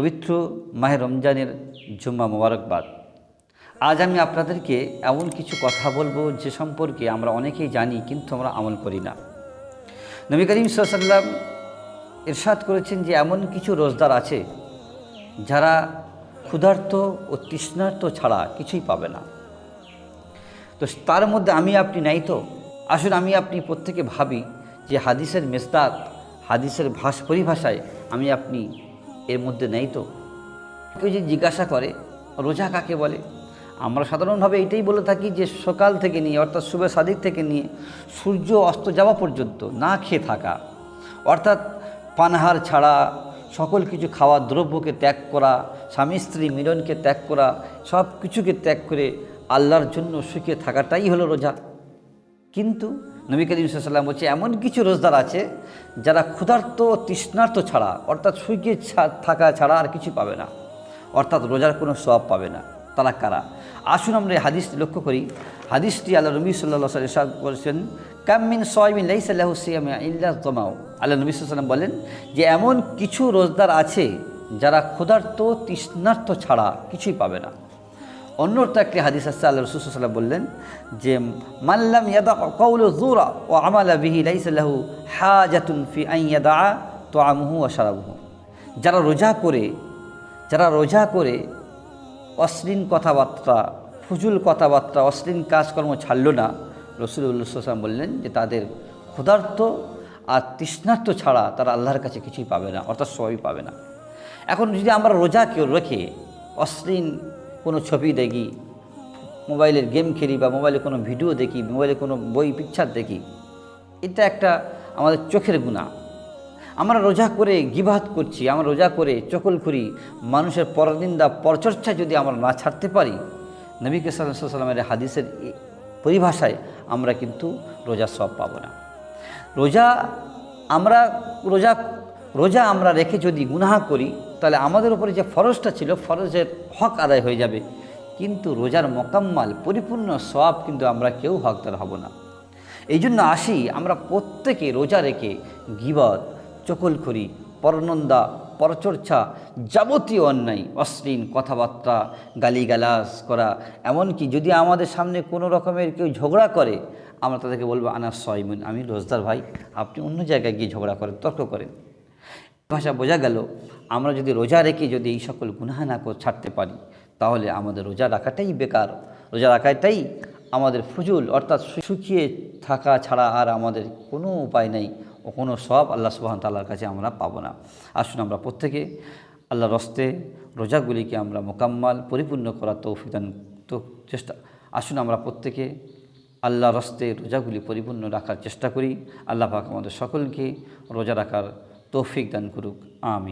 পবিত্র মাহে রমজানের জুম্মা মোবারকবাদ। আজ আমি আপনাদেরকে এমন কিছু কথা বলব যে সম্পর্কে আমরা অনেকেই জানি কিন্তু আমরা আমল করি না। নবী করিম সাল্লাম ইরশাদ করেছেন যে এমন কিছু রোজদার আছে যারা ক্ষুধার্ত ও তৃষ্ণার্ত ছাড়া কিছুই পাবে না। তো তার মধ্যে আমি আপনি নাই তো? আসুন আমি আপনি প্রত্যেকে ভাবি যে হাদিসের মেস্তাদ হাদিসের ভাষ পরিভাষায় আমি আপনি এর মধ্যে নেই তো? কেউ যদি জিজ্ঞাসা করে, রোজা কাকে বলে? আমরা সাধারণভাবে এটাই বলে থাকি যে সকাল থেকে নিয়ে, অর্থাৎ শুভে সাদিক থেকে নিয়ে সূর্য অস্ত যাওয়া পর্যন্ত না খেয়ে থাকা, অর্থাৎ পানহার ছাড়া, সকল কিছু খাওয়ার দ্রব্যকে ত্যাগ করা, স্বামী স্ত্রী মিলনকে ত্যাগ করা, সব কিছুকে ত্যাগ করে আল্লাহর জন্য সুখে থাকাটাই হলো রোজা। কিন্তু নবী করিম সাল্লাম বলছে, এমন কিছু রোজদার আছে যারা ক্ষুধার্ত ও তৃষ্ণার্ত ছাড়া, অর্থাৎ ছা- থাকা ছাড়া আর কিছু পাবে না। অর্থাৎ রোজার কোনো সব পাবে না। তারা কারা? আসুন আমরা এই হাদিসটি লক্ষ্য করি। হাদিসটি আল্লাহ নবী সাল্লাহ সাল্লাম বলছেন কামিন সয়মিন লাইসাল্লাহ সিয়ামিয়া ইল্লা জমাও আল্লাহ নবী সাল্লাম বলেন যে, এমন কিছু রোজদার আছে যারা ক্ষুধার্ত তৃষ্ণার্থ ছাড়া কিছুই পাবে না। অন্যটা একটি হাদিস আছে, আল্লাহ রসুল্লাহ বললেন যে মাল্লাম ইয়াদা কৌল জুরা ও আমালা বিহি লাইসাল্লাহু হাজাতুন ফি আই ইয়াদা তো আমহু ও সারাবহু যারা রোজা করে, যারা রোজা করে, অশ্লীল কথাবার্তা, ফুজুল কথাবার্তা, অশ্লীল কাজকর্ম ছাড়ল না রসুল্লাহাম বললেন যে, তাদের ক্ষুধার্ত আর তৃষ্ণার্থ ছাড়া তারা আল্লাহর কাছে কিছুই পাবে না, অর্থাৎ সবই পাবে না। এখন যদি আমরা রোজা কেউ রেখে, অশ্লীল কোনো ছবি দেখি, মোবাইলের গেম খেলি বা মোবাইলে কোনো ভিডিও দেখি, মোবাইলে কোনো বই পিকচার দেখি, এটা একটা আমাদের চোখের গুণা। আমরা রোজা করে গিবাহাত করছি, আমরা রোজা করে চকল করি মানুষের পরনিন্দা, পরচর্চা যদি আমরা না ছাড়তে পারি, নবী সাল্লামের হাদিসের পরিভাষায় আমরা কিন্তু রোজা সব পাবো না। রোজা, আমরা রোজা রোজা আমরা রেখে যদি গুনাহ করি, তাহলে আমাদের উপরে যে ফরজটা ছিল, ফরজের হক আদায় হয়ে যাবে। কিন্তু রোজার মোকাম্মাল, পরিপূর্ণ সব কিন্তু আমরা কেউ হকদার হব না। এই জন্য আসি, আমরা প্রত্যেকে রোজা রেখে গিবত চকলখড়ি পরনন্দা, পরচর্চা যাবতীয় অন্যায়, অশ্লীল কথাবার্তা, গালিগালাজ করা, এমনকি যদি আমাদের সামনে কোনো রকমের কেউ ঝগড়া করে, আমরা তাদেরকে বলব, আনা সয়মুন, আমি রোজদার ভাই, আপনি অন্য জায়গায় গিয়ে ঝগড়া করেন, তর্ক করেন। ভাষা বোঝা গেল, আমরা যদি রোজা রেখে যদি এই সকল গুনাহা না ছাড়তে পারি, তাহলে আমাদের রোজা রাখাটাই বেকার। রোজা রাখাটাই আমাদের ফুজুল, অর্থাৎ শুকিয়ে থাকা ছাড়া আর আমাদের কোনো উপায় নেই ও কোনো সব আল্লাহ সুবাহন তাল্লার কাছে আমরা পাবো না। আসুন আমরা প্রত্যেকে আল্লাহর রস্তে রোজাগুলিকে আমরা মোকাম্মাল, পরিপূর্ণ করার তৌফিদান তো চেষ্টা আসুন আমরা প্রত্যেকে আল্লাহ রস্তে রোজাগুলি পরিপূর্ণ রাখার চেষ্টা করি। আল্লাহ পাক আমাদের সকলকে রোজা রাখার তৌফিক দান করুক আমি